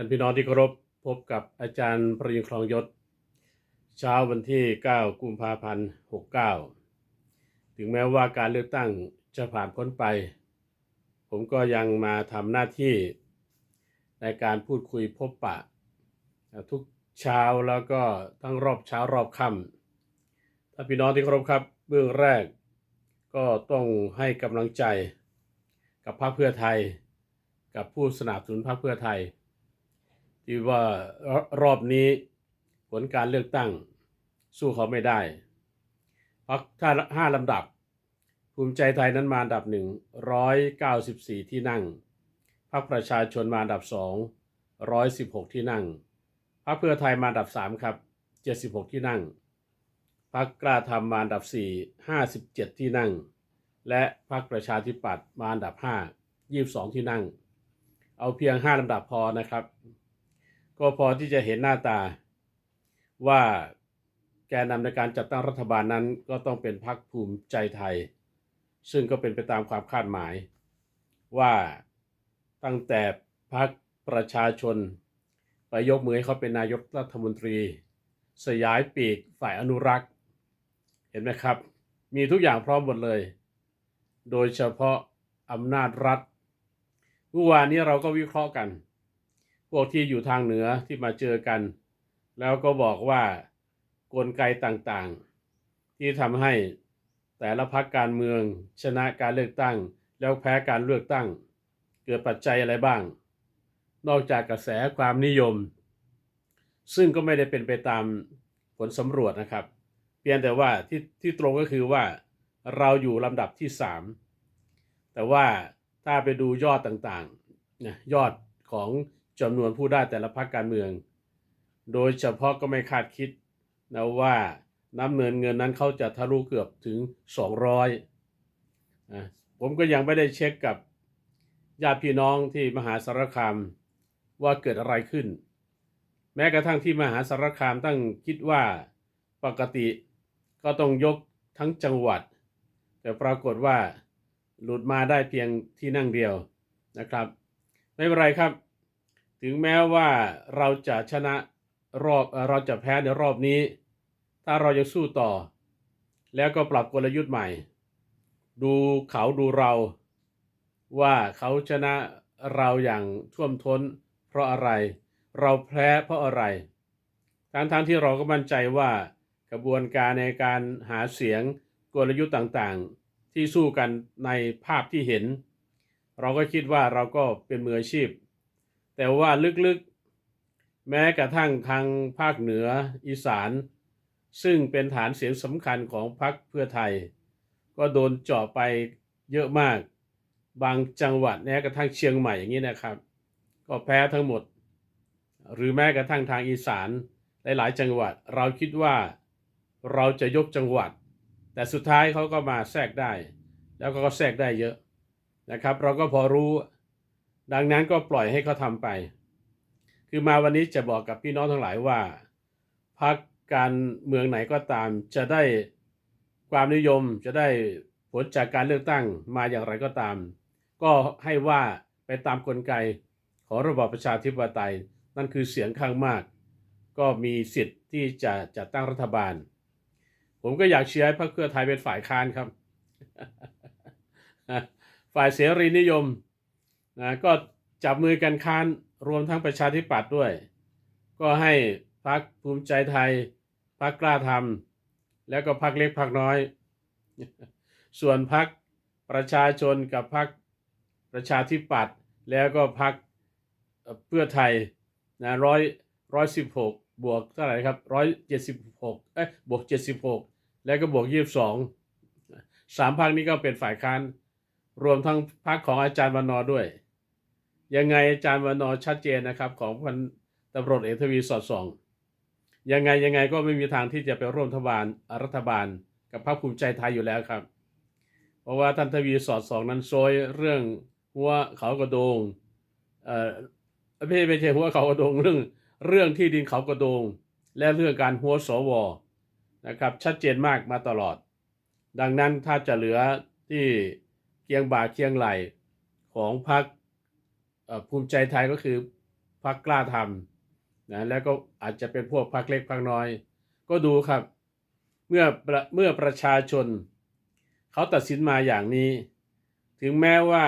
ท่านพี่น้องที่เคารพพบกับอาจารย์ประยุงคลองยศ เช้าวันที่ 9 กุมภาพันธ์ 69 ถึงแม้ว่าการเลือกตั้งจะผ่านพ้นไป ผมก็ยังมาทำหน้าที่ในการพูดคุยพบปะ ทุกเช้าแล้วก็ทั้งรอบเช้ารอบค่ำท่านพี่น้องที่เคารพครับเบื้องแรกก็ต้องให้กำลังใจกับพรรคเพื่อไทย กับผู้สนับสนุนพรรคเพื่อไทย ที่ว่ารอบนี้ผลการเลือกตั้งสู้เขาไม่ได้พักถ้าห้าลำดับ ภูมิใจไทยนั้นมาอันดับหนึ่งร้อยเก้าสิบสี่ที่นั่งพรรคประชาชนมาอันดับสองร้อยสิบหกที่นั่งพรรคเพื่อไทยมาอันดับสามครับเจ็ดสิบหกที่นั่งพรรคกล้าทำมาอันดับสี่ห้าสิบเจ็ดที่นั่ง และพรรคประชาธิปัตย์มาอันดับห้ายี่สิบสองที่นั่ง เอาเพียงห้าลำดับพอนะครับ ก็พอที่จะเห็นหน้าตาว่าแกนนำในการจัดตั้งรัฐบาลนั้นก็ต้องเป็นพรรคภูมิใจไทย ซึ่งก็เป็นไปตามความคาดหมาย ว่าตั้งแต่พรรคประชาชน ไปยกมือให้เขาเป็นนายกรัฐมนตรี สยายปีกฝ่ายอนุรักษ์ เห็นไหมครับ มีทุกอย่างพร้อมหมดเลย โดยเฉพาะอำนาจรัฐเมื่อวานนี้เราก็วิเคราะห์กัน พวกที่อยู่ทางเหนือที่มาเจอกัน แล้วก็บอกว่ากลไกต่างๆ ที่ทำให้แต่ละพรรคการเมืองชนะการเลือกตั้ง แล้วแพ้การเลือกตั้ง เกิดปัจจัยอะไรบ้าง นอกจากกระแสความนิยม ซึ่งก็ไม่ได้เป็นไปตามผลสำรวจนะครับ เพียงแต่ว่าที่ที่ตรงก็คือว่าเราอยู่ลำดับที่ 3 แต่ว่าถ้าไปดูยอดต่างๆนะยอดของ จำนวนผู้ได้แต่ละพรรคการเมือง โดยเฉพาะก็ไม่คาดคิดนะว่าน้ำเนินเงินนั้นเขาจะทะลุเกือบถึง 200นะผมก็ยังไม่ได้เช็คกับญาติพี่น้องที่มหาสารคามว่าเกิดอะไรขึ้น แม้กระทั่งที่มหาสารคามตั้งคิดว่าปกติก็ต้องยกทั้งจังหวัด แต่ปรากฏว่าหลุดมาได้เพียงที่นั่งเดียวนะครับ ไม่เป็นไรครับ ถึงแม้ว่าเราจะชนะรอบเราจะแพ้ในรอบนี้ ถ้าเรายังสู้ต่อ แล้วก็ปรับกลยุทธ์ใหม่ ดูเขาดูเราว่าเขาชนะเราอย่างท่วมท้น เพราะอะไร เราแพ้เพราะอะไร ทั้งทั้งที่เราก็มั่นใจว่ากระบวนการในการหาเสียงกลยุทธ์ต่างๆ ที่สู้กันในภาพที่เห็น เราก็คิดว่าเราก็เป็นมืออาชีพ แต่ว่าลึกๆ แม้กระทั่งทางภาคเหนืออีสาน ซึ่งเป็นฐานเสียงสำคัญของพรรคเพื่อไทย ก็โดนเจาะไปเยอะมาก บางจังหวัดแม้กระทั่งเชียงใหม่อย่างนี้นะครับ ก็แพ้ทั้งหมด หรือแม้กระทั่งทางอีสานหลายๆ จังหวัดเราคิดว่าเราจะยกจังหวัด แต่สุดท้ายเขาก็มาแทรกได้ แล้วก็แทรกได้เยอะนะครับ เราก็พอรู้ ดังนั้นก็ปล่อยให้เขาทำไป คือมาวันนี้จะบอกกับพี่น้องทั้งหลายว่าพรรคการเมืองไหนก็ตาม จะได้ความนิยมจะได้ผลจากการเลือกตั้งมาอย่างไรก็ตาม ก็ให้ว่าไปตามกลไกของระบอบประชาธิปไตย นั่นคือเสียงข้างมาก ก็มีสิทธิ์ที่จะจัดตั้งรัฐบาล ผมก็อยากเชียร์ให้พรรคเพื่อไทยเป็นฝ่ายค้านครับ ฝ่ายเสรีนิยม นะก็จับมือกันค้านรวมทั้งประชาธิปัตย์ด้วย ก็ให้พรรคภูมิใจไทยพรรคกล้าทำแล้วก็พรรคเล็กพรรคน้อย ส่วนพรรคประชาชนกับพรรคประชาธิปัตย์แล้วก็พรรคเพื่อไทยนะร้อยร้อยสิบหกบวกเท่าไหร่ครับร้อยเจ็ดสิบหกเอ้ยบวกเจ็ดสิบหกแล้วก็บวกยี่สิบสองสามพรรคนี้ก็เป็นฝ่ายค้าน รวมทั้งพรรคของอาจารย์วันนอด้วย ยังไงอาจารย์วันนอชัดเจนนะครับของพันตำรวจเอกทวีสอดส่อง ยังไงยังไงก็ไม่มีทางที่จะไปร่วมรัฐบาลรัฐบาล กับพรรคภูมิใจไทยอยู่แล้วครับ เพราะว่าท่านทวีสอดส่องนั้นโซยเรื่องหัวเขากระโดงเอ่อไม่ใช่ไม่ใช่หัวเขากระโดงเรื่องเรื่องที่ดินเขากระโดง และเรื่องการหัวสวนะครับชัดเจนมากมาตลอด ดังนั้นถ้าจะเหลือที่ คียงบ่าเคียงไหลของพรรคภูมิใจไทยก็คือพรรคกล้าทำนะแล้วก็อาจจะเป็นพวกพรรคเล็กพรรคน้อย ก็ดูครับเมื่อเมื่อประชาชน เขาตัดสินมาอย่างนี้ ถึงแม้ว่า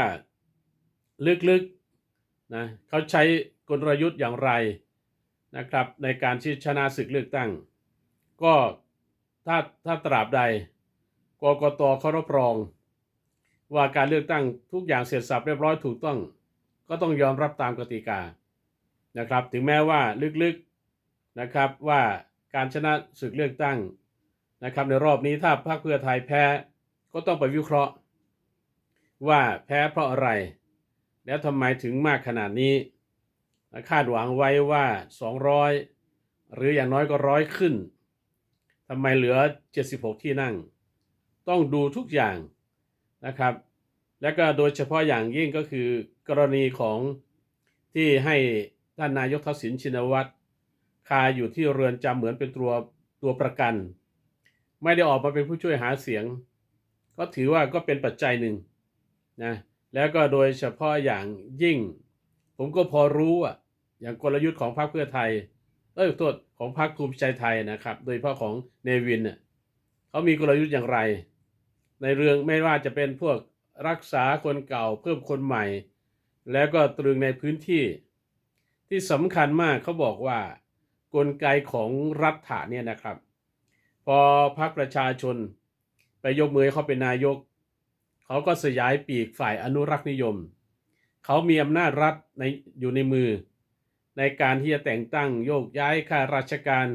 ลึกๆนะเขาใช้กลยุทธ์อย่างไรนะครับ ในการที่ชนะศึกเลือกตั้ง ก็ถ้าถ้าตราบใดกกตเขารับรอง ว่าการเลือกตั้งทุกอย่างเสร็จสับเรียบร้อยถูกต้อง ก็ต้องยอมรับตามกติกานะครับ ถึงแม้ว่าลึกๆนะครับว่าการชนะศึกเลือกตั้งนะครับ ในรอบนี้ถ้าพรรคเพื่อไทยแพ้ก็ต้องไปวิเคราะห์ ว่าแพ้เพราะอะไร แล้วทำไมถึงมากขนาดนี้คาดหวังไว้ว่า 200 หรืออย่างน้อยก็ร้อยขึ้นทำไมเหลือ 76 ที่นั่ง ต้องดูทุกอย่าง นะครับ และก็โดยเฉพาะอย่างยิ่งก็คือกรณีของที่ให้ท่านนายกทักษิณชินวัตรคาอยู่ที่เรือนจำเหมือนเป็นตัวตัวประกัน ไม่ได้ออกมาเป็นผู้ช่วยหาเสียง ก็ถือว่าก็เป็นปัจจัยหนึ่งนะแล้วก็โดยเฉพาะอย่างยิ่ง ผมก็พอรู้อะอย่างกลยุทธ์ของพรรคเพื่อไทยเอ้ยโทษของพรรคภูมิใจไทยนะครับ โดยเฉพาะของเนวินเน่ยเขามีกลยุทธ์อย่างไร ในเรื่องไม่ว่าจะเป็นพวกรักษาคนเก่าเพิ่มคนใหม่ แล้วก็ตรึงในพื้นที่ ที่สำคัญมากเขาบอกว่ากลไกของรัฐะเนี่ยนะครับ พอพรรคประชาชนไปยกมือเขาเป็นนายก เขาก็สยายปีกฝ่ายอนุรักษ์นิยม เขามีอำนาจรัฐในอยู่ในมือ ในการที่จะแต่งตั้งโยกย้ายข้าราชการ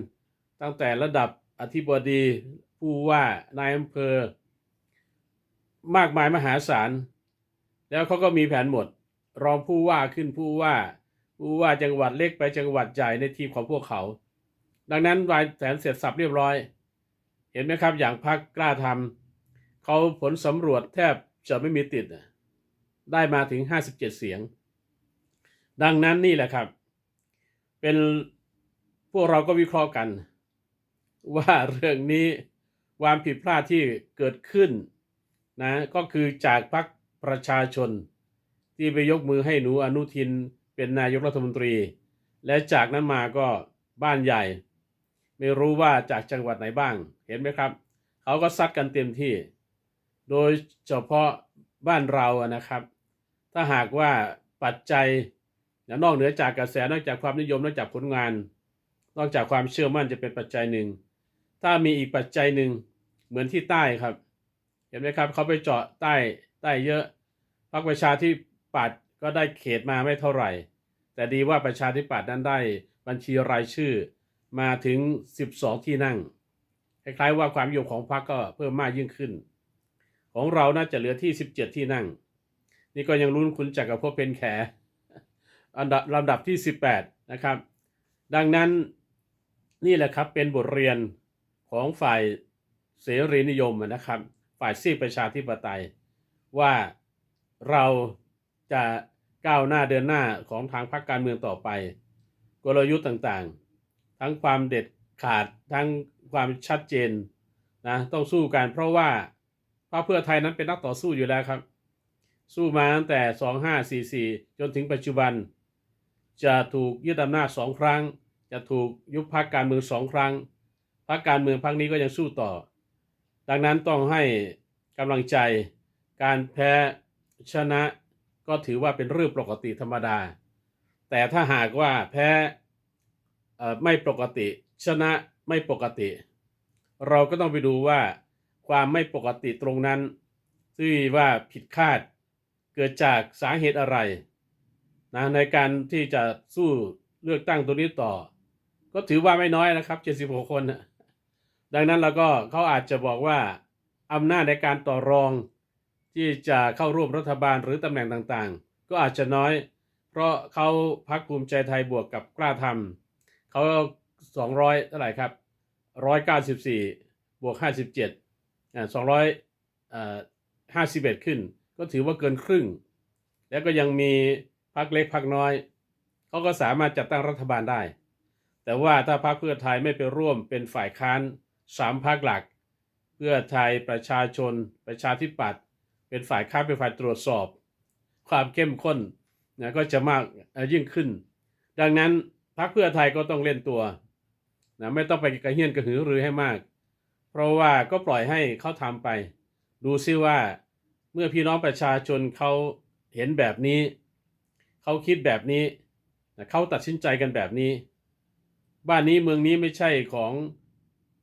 ตั้งแต่ระดับอธิบดีผู้ว่านายอำเภอ มากมายมหาศาล แล้วเขาก็มีแผนหมด รองผู้ว่าขึ้นผู้ว่า ผู้ว่าจังหวัดเล็กไปจังหวัดใหญ่ในทีมของพวกเขา ดังนั้นวายแผนเสร็จสับเรียบร้อย เห็นไหมครับอย่างพักกล้าทำเขาผลสำรวจแทบจะไม่มีติด ได้มาถึง 57 เสียง ดังนั้นนี่แหละครับ เป็นพวกเราก็วิเคราะห์กัน ว่าเรื่องนี้ความผิดพลาดที่เกิดขึ้น นะก็คือจากพรรคประชาชน ที่ไปยกมือให้หนูอนุทินเป็นนายกรัฐมนตรี และจากนั้นมาก็บ้านใหญ่ ไม่รู้ว่าจากจังหวัดไหนบ้างเห็นไหมครับ เขาก็ซัดกันเต็มที่ โดยเฉพาะบ้านเราอะนะครับ ถ้าหากว่าปัจจัยนอกเหนือจากกระแสนอกจากความนิยมนอกจากผลงาน นอกจากความเชื่อมั่นจะเป็นปัจจัยหนึ่ง ถ้ามีอีกปัจจัยหนึ่งเหมือนที่ใต้ครับ เห็นไหมครับเขาไปเจาะใต้ใต้เยอะพรรคประชาธิปัตย์ก็ได้เขตมาไม่เท่าไหร่ แต่ดีว่าประชาธิปัตย์นั้นได้บัญชีรายชื่อมาถึง 12 ที่นั่งคล้ายๆว่าความนิยมของพรรคก็เพิ่มมากยิ่งขึ้น ของเราน่าจะเหลือที่ 17 ที่นั่ง นี่ก็ยังลุ้นคุณจักรภพเป็นแขอันดับลำดับที่ 18 นะครับ ดังนั้นนี่แหละครับเป็นบทเรียนของฝ่ายเสรีนิยมนะครับ ฝ่ายซีประชาธิปไตย ว่าเราจะก้าวหน้าเดินหน้าของทางพรรคการเมืองต่อไป กลยุทธ์ต่างๆ ทั้งความเด็ดขาดทั้งความชัดเจนนะต้องสู้กันเพราะว่าพรรคเพื่อไทยนั้นเป็นนักต่อสู้อยู่แล้วครับ สู้มาตั้งแต่ 2544 จนถึงปัจจุบัน จะถูกยึดอำนาจสองครั้ง จะถูกยุบพักการเมืองสองครั้งพักการเมืองพักนี้ก็ยังสู้ต่อ ดังนั้นต้องให้กำลังใจการแพ้ชนะก็ถือว่าเป็นเรื่องปกติธรรมดา แต่ถ้าหากว่าแพ้ไม่ปกติ ชนะไม่ปกติ เราก็ต้องไปดูว่าความไม่ปกติตรงนั้นที่ว่าผิดคาดเกิดจากสาเหตุอะไรนะในการที่จะสู้เลือกตั้งตัวนี้ต่อ ก็ถือว่าไม่น้อยนะครับ 76 คนนะ ดังนั้นเราก็เขาอาจจะบอกว่าอำนาจในการต่อรองที่จะเข้าร่วมรัฐบาลหรือตำแหน่งต่างๆ ก็อาจจะน้อย เพราะเขาพักภูมิใจไทยบวกกับกล้าทำเขา200เท่าไหร่ครับ194บวก57อ่า200อ่า51ขึ้น ก็ถือว่าเกินครึ่ง แล้วก็ยังมีพักเล็กพักน้อยเขาก็สามารถจัดตั้งรัฐบาลได้ แต่ว่าถ้าพรรคเพื่อไทยไม่ไปร่วมเป็นฝ่ายค้าน สามพรรคหลัก เพื่อไทยประชาชน ประชาธิปัตย์เป็นฝ่ายค้านเป็นฝ่ายตรวจสอบ ความเข้มข้นนะก็จะมากยิ่งขึ้น ดังนั้นพรรคเพื่อไทยก็ต้องเล่นตัวนะไม่ต้องไปกระเฮี้ยนกระหือรือให้มาก เพราะว่าก็ปล่อยให้เขาทำไป ดูซิว่าเมื่อพี่น้องประชาชนเขาเห็นแบบนี้ เขาคิดแบบนี้เขาตัดสินใจกันแบบนี้ บ้านนี้เมืองนี้ไม่ใช่ของ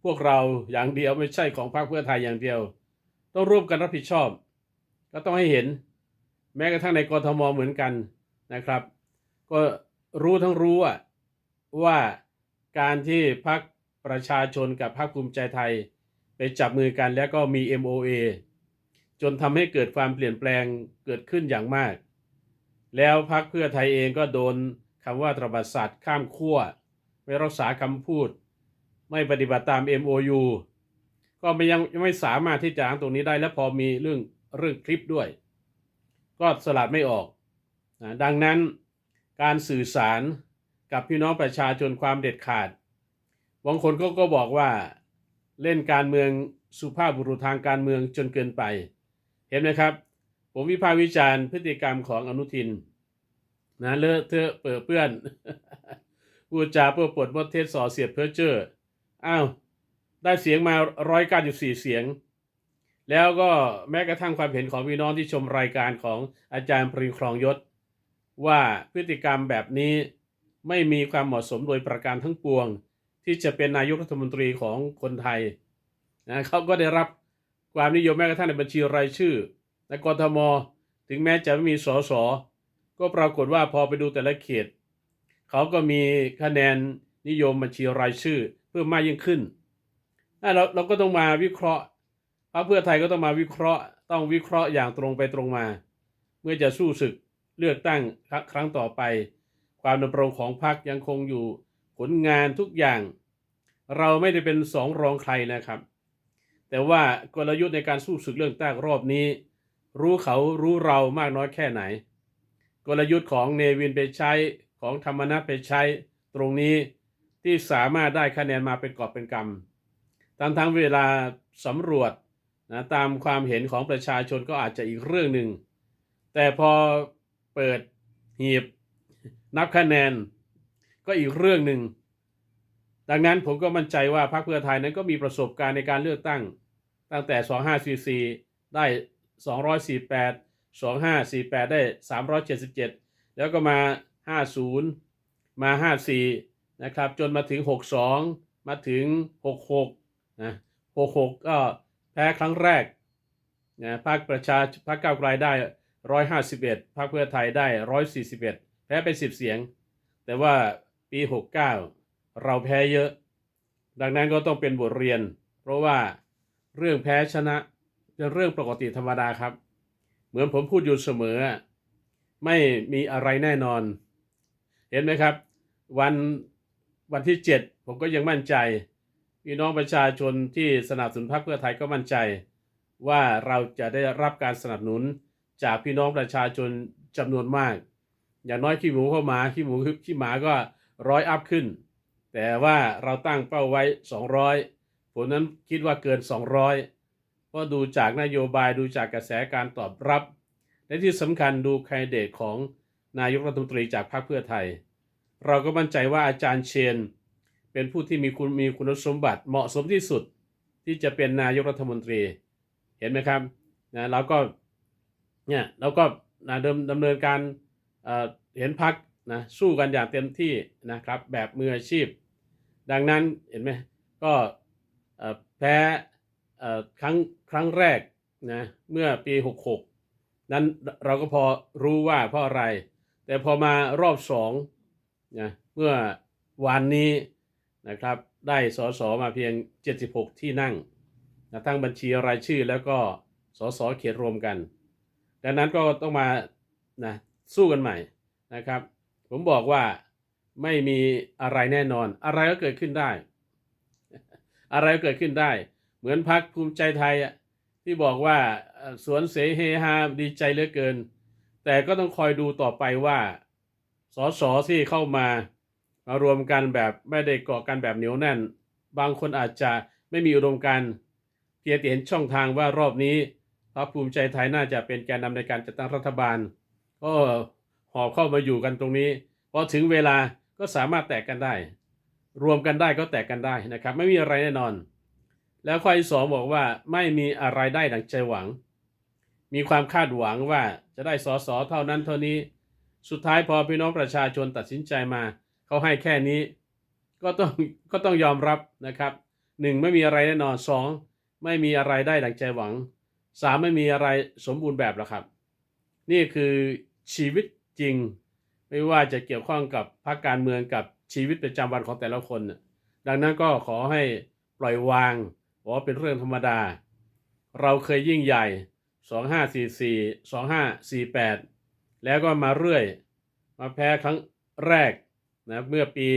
พวกเราอย่างเดียวไม่ใช่ของพรรคเพื่อไทยอย่างเดียว ต้องร่วมกันรับผิดชอบ ก็ต้องให้เห็น แม้กระทั่งในกรทมเหมือนกันนะครับ ก็รู้ทั้งรู้ว่าการที่พรรคประชาชนกับพรรคภูมิใจไทย ไปจับมือกันแล้วก็มี MOA จนทำให้เกิดความเปลี่ยนแปลงเกิดขึ้นอย่างมาก แล้วพรรคเพื่อไทยเองก็โดนคำว่าตรบัดสัตว์ข้ามขั้ว ไม่รักษาคำพูด ไม่ปฏิบัติตาม MOU ก็ไม่ยังยังไม่สามารถที่จะอ้างตรงนี้ได้และพอมีเรื่องเรื่องคลิปด้วย ก็สลัดไม่ออกนะดังนั้นการสื่อสารกับพี่น้องประชาชนความเด็ดขาดบางคนก็ก็บอกว่าเล่นการเมืองสุภาพบุรุษทางการเมืองจนเกินไป เห็นไหมครับ ผมวิพากษ์วิจารณ์พฤติกรรมของอนุทินนะเลอะเทอะเปื้อเปื้อนพูดจาเพื่อปวดมดเทศส่อเสียดเพ้อเจอ อ้าวได้เสียงมาร้อยเก้าสิบสี่เสียง แล้วก็แม้กระทั่งความเห็นของพี่น้องที่ชมรายการของอาจารย์ปริครองยศ ว่าพฤติกรรมแบบนี้ไม่มีความเหมาะสมโดยประการทั้งปวง ที่จะเป็นนายกรัฐมนตรีของคนไทยนะเขาก็ได้รับความนิยมแม้กระทั่งในบัญชีรายชื่อในกรทม ถึงแม้จะไม่มีสสก็ปรากฏว่าพอไปดูแต่ละเขต เขาก็มีคะแนนนิยมบัญชีรายชื่อ พิ่มมากยิ่งขึ้นอะเราเราก็ต้องมาวิเคราะห์พรรคเพื่อไทยก็ต้องมาวิเคราะห์ ต้องวิเคราะห์อย่างตรงไปตรงมา เมื่อจะสู้ศึกเลือกตั้งครั้งต่อไป ความดำรงของพรรคยังคงอยู่ผลงานทุกอย่าง เราไม่ได้เป็นสองรองใครนะครับ แต่ว่ากลยุทธ์ในการสู้ศึกเลือกตั้งรอบนี้ รู้เขารู้เรามากน้อยแค่ไหน กลยุทธ์ของเนวินไปใช้ของธรรมนัฐไปใช้ตรงนี้ ที่สามารถได้คะแนนมาเป็นกอบเป็นกำทั้งทั้งเวลาสำรวจนะตามความเห็นของประชาชนก็อาจจะอีกเรื่องหนึ่ง แต่พอเปิดหีบนับคะแนนก็อีกเรื่องหนึ่ง ดังนั้นผมก็มั่นใจว่าพรรคเพื่อไทยนั้นก็มีประสบการณ์ในการเลือกตั้ง ตั้งแต่ 2544 ได้ 248 2548 ได้ 377 แล้วก็มา 50 มา 54 นะครับจนมาถึง 62 มาถึง 66นะ66 ก็แพ้ครั้งแรกนะพรรคประชาพรรคก้าวไกลได้ 151พรรคเพื่อไทยได้ 141 แพ้ไป 10 เสียง แต่ว่าปี 69 เราแพ้เยอะ ดังนั้นก็ต้องเป็นบทเรียน เพราะว่าเรื่องแพ้ชนะเป็นเรื่องปกติธรรมดาครับ เหมือนผมพูดอยู่เสมอ ไม่มีอะไรแน่นอน เห็นไหมครับ วัน วันที่ 7 ผมก็ยังมั่นใจพี่น้องประชาชนที่สนับสนุนพรรคเพื่อไทยก็มั่นใจ ว่าเราจะได้รับการสนับสนุนจากพี่น้องประชาชนจำนวนมาก อย่างน้อยขี้หมูเข้ามาขี้หมูขี้หมาก็ร้อยอัพขึ้น แต่ว่าเราตั้งเป้าไว้ 200 ผมนั้นคิดว่าเกิน 200 เพราะดูจากนโยบายดูจากกระแสการตอบรับ และที่สำคัญดูแคนดิเดตของนายกรัฐมนตรีจากพรรคเพื่อไทย เราก็มั่นใจว่าอาจารย์เชน เป็นผู้ที่มีคุณมีคุณสมบัติเหมาะสมที่สุดที่จะเป็นนายกรัฐมนตรี เห็นไหมครับนะเราก็เนี่ยเราก็นะเดิมดำเนินการเอ่อเห็นพักนะสู้กันอย่างเต็มที่นะครับแบบมืออาชีพ ดังนั้นเห็นไหมก็แพ้ครั้งครั้งแรกนะเมื่อปี 66 นั้นเราก็พอรู้ว่าเพราะอะไร แต่พอมารอบสอง นะเมื่อวานนี้นะครับได้สสมาเพียง 76 ที่นั่งนะทั้งบัญชีรายชื่อแล้วก็สสเขตรวมกัน ดังนั้นก็ต้องมานะสู้กันใหม่นะครับ ผมบอกว่าไม่มีอะไรแน่นอน อะไรก็เกิดขึ้นได้ อะไรก็เกิดขึ้นได้ เหมือนพักภูมิใจไทยที่บอกว่าสวนเสเฮฮาดีใจเหลือเกิน แต่ก็ต้องคอยดูต่อไปว่า สสที่เข้ามามารวมกันแบบไม่ได้เกาะกันแบบเหนียวแน่น บางคนอาจจะไม่มีอุดมการเพียงแต่เห็นช่องทางว่ารอบนี้พรรคภูมิใจไทยน่าจะเป็นแกนนำในการจัดตั้งรัฐบาลก็หอบเข้ามาอยู่กันตรงนี้พอถึงเวลาก็สามารถแตกกันได้ รวมกันได้ก็แตกกันได้นะครับ ไม่มีอะไรแน่นอน แล้วข้อที่สองบอกว่าไม่มีอะไรได้ดังใจหวัง มีความคาดหวังว่าจะได้สอสอเท่านั้นเท่านี้ สุดท้ายพอพี่น้องประชาชนตัดสินใจมา เขาให้แค่นี้ ก็ต้องก็ต้องยอมรับนะครับหนึ่งไม่มีอะไรแน่นอนสองไม่มีอะไรได้ดังใจหวังสามไม่มีอะไรสมบูรณ์แบบหรอกครับ นี่คือชีวิตจริง ไม่ว่าจะเกี่ยวข้องกับพรรคการเมืองกับชีวิตประจำวันของแต่ละคน ดังนั้นก็ขอให้ปล่อยวางว่าเป็นเรื่องธรรมดา เราเคยยิ่งใหญ่ 2544 2548 แล้วก็มาเรื่อย มาแพ้ครั้งแรกนะเมื่อปี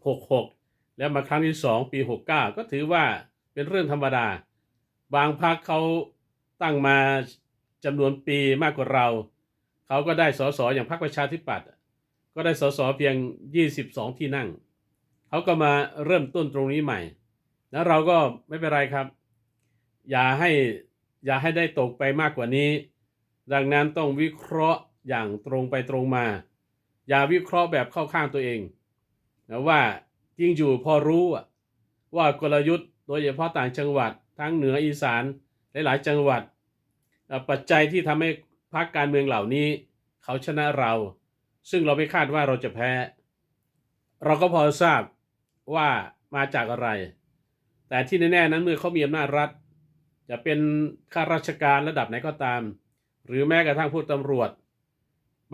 66 แล้วมาครั้งที่ 2 ปี 69 ก็ถือว่าเป็นเรื่องธรรมดา บางพรรคเขาตั้งมาจำนวนปีมากกว่าเรา เขาก็ได้สสอย่างพรรคประชาธิปัตย์ก็ได้สสเพียง 22 ที่นั่ง เขาก็มาเริ่มต้นตรงนี้ใหม่ แล้วเราก็ไม่เป็นไรครับ อย่าให้อย่าให้ได้ตกไปมากกว่านี้ ดังนั้นต้องวิเคราะห์อย่างตรงไปตรงมา อย่าวิเคราะห์แบบเข้าข้างตัวเองนะว่าจริงอยู่พอรู้ว่ากลยุทธ์โดยเฉพาะต่างจังหวัด ทั้งเหนืออีสานหลายๆจังหวัด ปัจจัยที่ทำให้พรรคการเมืองเหล่านี้ เขาชนะเรา ซึ่งเราไม่คาดว่าเราจะแพ้ เราก็พอทราบว่ามาจากอะไร แต่ที่แน่ๆนั้นเมื่อเขามีอำนาจรัฐ จะเป็นข้าราชการระดับไหนก็ตาม หรือแม้กระทั่งผู้ตำรวจ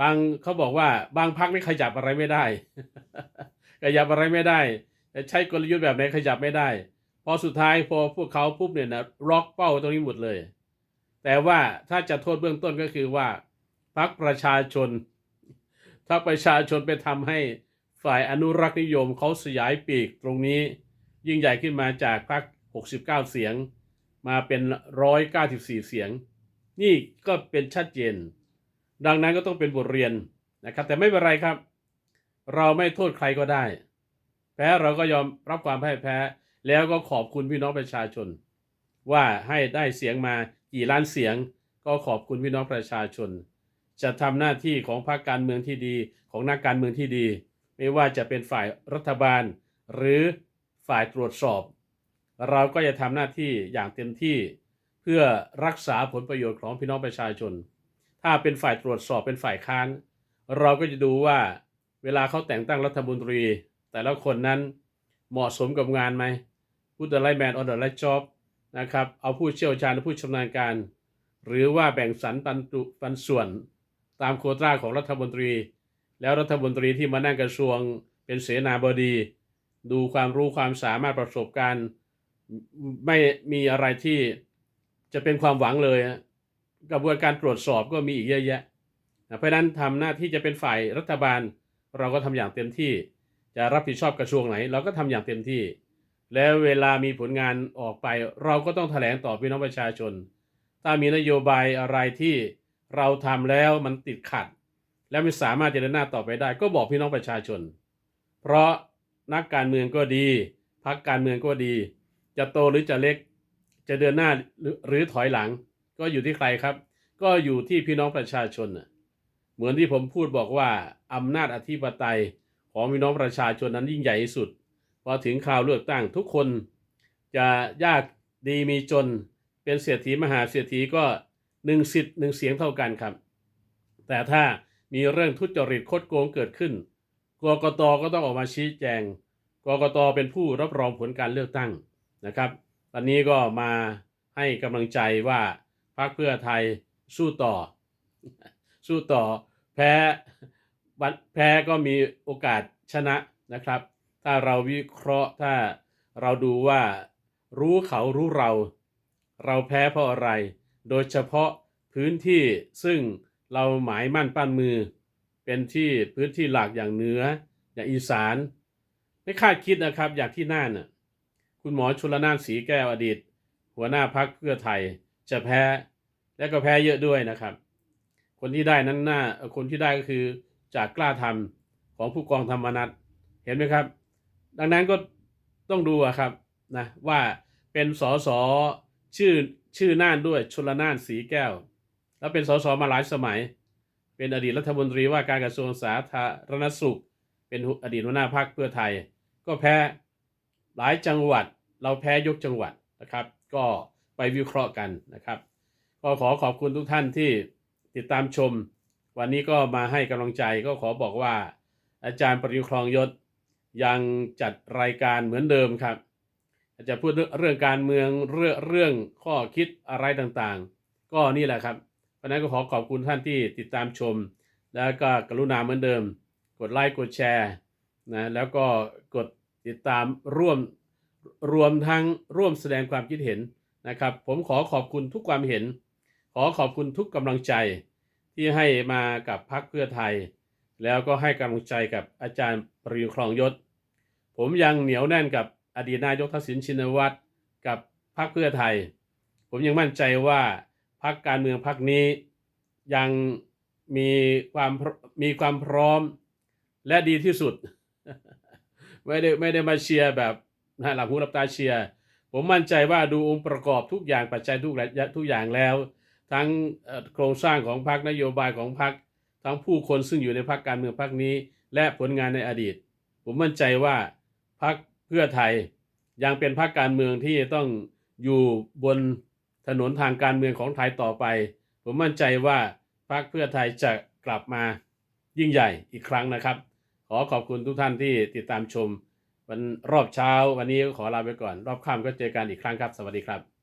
บางเขาบอกว่าบางพักนี่ขยับอะไรไม่ได้ ขยับอะไรไม่ได้ ใช้กลยุทธ์แบบไหนขยับไม่ได้ พอสุดท้ายพอพวกเขาปุ๊บเนี่ยนะล็อกเป้าตรงนี้หมดเลย แต่ว่าถ้าจะโทษเบื้องต้นก็คือว่าพักประชาชนถ้าประชาชนไปทำให้ฝ่ายอนุรักษ์นิยมเขาสยายปีกตรงนี้ ยิ่งใหญ่ขึ้นมาจากพรรค69 เสียง มาเป็น 194 เสียง นี่ก็เป็นชัดเจน ดังนั้นก็ต้องเป็นบทเรียนนะครับ แต่ไม่เป็นไรครับ เราไม่โทษใครก็ได้ แพ้เราก็ยอมรับความพ่ายแพ้ แล้วก็ขอบคุณพี่น้องประชาชน ว่าให้ได้เสียงมากี่ล้านเสียง ก็ขอบคุณพี่น้องประชาชน จะทำหน้าที่ของพรรคการเมืองที่ดี ของนักการเมืองที่ดี ไม่ว่าจะเป็นฝ่ายรัฐบาล หรือฝ่ายตรวจสอบ เราก็จะทำหน้าที่อย่างเต็มที่ เพื่อรักษาผลประโยชน์ของพี่น้องประชาชน ถ้าเป็นฝ่ายตรวจสอบเป็นฝ่ายค้าน เราก็จะดูว่าเวลาเขาแต่งตั้งรัฐมนตรี แต่ละคนนั้นเหมาะสมกับงานไหมผู้ดไลแมนออเดอร์ไลจ็อบนะครับเอาผู้เชี่ยวชาญผู้ชำนาญการ หรือว่าแบ่งสรรปันตุปันส่วนตามโควตาของรัฐมนตรี แล้วรัฐมนตรีที่มานั่งกระทรวงเป็นเสนาบดี ดูความรู้ความสามารถประสบการณ์ ไม่มีอะไรที่ จะเป็นความหวังเลยฮะกระบวนการตรวจสอบก็มีอีกเยอะแยะ เพราะนั้นทำหน้าที่จะเป็นฝ่ายรัฐบาล เราก็ทำอย่างเต็มที่ จะรับผิดชอบกระทรวงไหน เราก็ทำอย่างเต็มที่ แล้วเวลามีผลงานออกไป เราก็ต้องแถลงต่อพี่น้องประชาชน ถ้ามีนโยบายอะไรที่เราทำแล้วมันติดขัด และไม่สามารถจะเดินหน้าต่อไปได้ ก็บอกพี่น้องประชาชน เพราะนักการเมืองก็ดีพรรคการเมืองก็ดี จะโตหรือจะเล็ก จะเดินหน้าหรือถอยหลัง ก็อยู่ที่ใครครับ ก็อยู่ที่พี่น้องประชาชนน่ะเหมือนที่ผมพูดบอกว่าอำนาจอธิปไตยของพี่น้องประชาชนนั้นยิ่งใหญ่ที่สุดพอถึงคราวเลือกตั้งทุกคน จะยากดีมีจนเป็นเศรษฐีมหาเศรษฐีก็หนึ่งสิทธิ์หนึ่งเสียงเท่ากันครับ แต่ถ้ามีเรื่องทุจริตคดโกงเกิดขึ้นกกตก็ต้องออกมาชี้แจงกกตเป็นผู้รับรองผลการเลือกตั้งนะครับ ตอนนี้ก็มาให้กำลังใจว่าพรรคเพื่อไทยสู้ต่อ สู้ต่อแพ้บัตแพ้ก็มีโอกาสชนะนะครับ ถ้าเราวิเคราะห์ถ้าเราดูว่ารู้เขารู้เรา เราแพ้เพราะอะไร โดยเฉพาะพื้นที่ซึ่งเราหมายมั่นปั้นมือ เป็นที่พื้นที่หลักอย่างเหนือ อย่างอีสาน ไม่คาดคิดนะครับ อย่างที่น่านน่ะ คุณหมอชุลนานสีแก้วอดีต หัวหน้าพักเพื่อไทยจะแพ้และก็แพ้เยอะด้วยนะครับ คนที่ได้นั้นน่าคนที่ได้ก็คือจากกล้าทำของผู้กองธรรมนัฐเห็นไหมครับ ดังนั้นก็ต้องดูครับนะว่าเป็นสสชื่อชื่อน่านด้วยชลน่านสีแก้ว แล้วเป็นสสมาหลายสมัย เป็นอดีตรัฐมนตรีว่าการกระทรวงสาธารณสุขเเป็นอดีตหัวหน้าพรรคเพื่อไทย ก็แพ้ หลายจังหวัดเราแพ้ยกจังหวัดนะครับ ก็ไปวิเคราะห์กันนะครับ ก็ขอขอบคุณทุกท่านที่ติดตามชม วันนี้ก็มาให้กำลังใจก็ขอบอกว่า อาจารย์ปริญครองยศยังจัดรายการเหมือนเดิมครับ อาจจะพูดเรื่องการเมืองเรื่องเรื่องข้อคิดอะไรต่างๆ ก็นี่แหละครับเพราะนั้นก็ขอขอบคุณท่านที่ติดตามชม แล้วก็กรุณาเหมือนเดิม กดไลค์กดแชร์นะแล้วก็กด ติดตามร่วมรวมทั้งร่วมแสดงความคิดเห็นนะครับ ผมขอขอบคุณทุกความเห็น ขอขอบคุณทุกกำลังใจที่ให้มากับพรรคเพื่อไทย แล้วก็ให้กำลังใจกับอาจารย์ปริยครองยศ ผมยังเหนียวแน่นกับอดีตนายกทักษิณชินวัตรกับพรรคเพื่อไทย ผมยังมั่นใจว่าพรรคการเมืองพรรคนี้ยังมีความมีความพร้อมและดีที่สุด ไม่ได้ไม่ได้มาเชียร์แบบหลับหูหลับตาเชียร์ผมมั่นใจว่าดูองค์ประกอบทุกอย่างปัจจัยทุกระทุกอย่างแล้ว ทั้งโครงสร้างของพรรคนโยบายของพรรคทั้งผู้คนซึ่งอยู่ในพรรคการเมืองพรรคนี้ และผลงานในอดีต ผมมั่นใจว่าพรรคเพื่อไทยยังเป็นพรรคการเมืองที่ต้องอยู่บนถนนทางการเมืองของไทยต่อไป ผมมั่นใจว่าพรรคเพื่อไทยจะกลับมายิ่งใหญ่อีกครั้งนะครับ อขอบคุณทุกท่านที่ติดตามชม วันรอบเช้าวันนี้ก็ขอลาไปก่อน รอบค่ำก็เจอกันอีกครั้งครับ สวัสดีครับ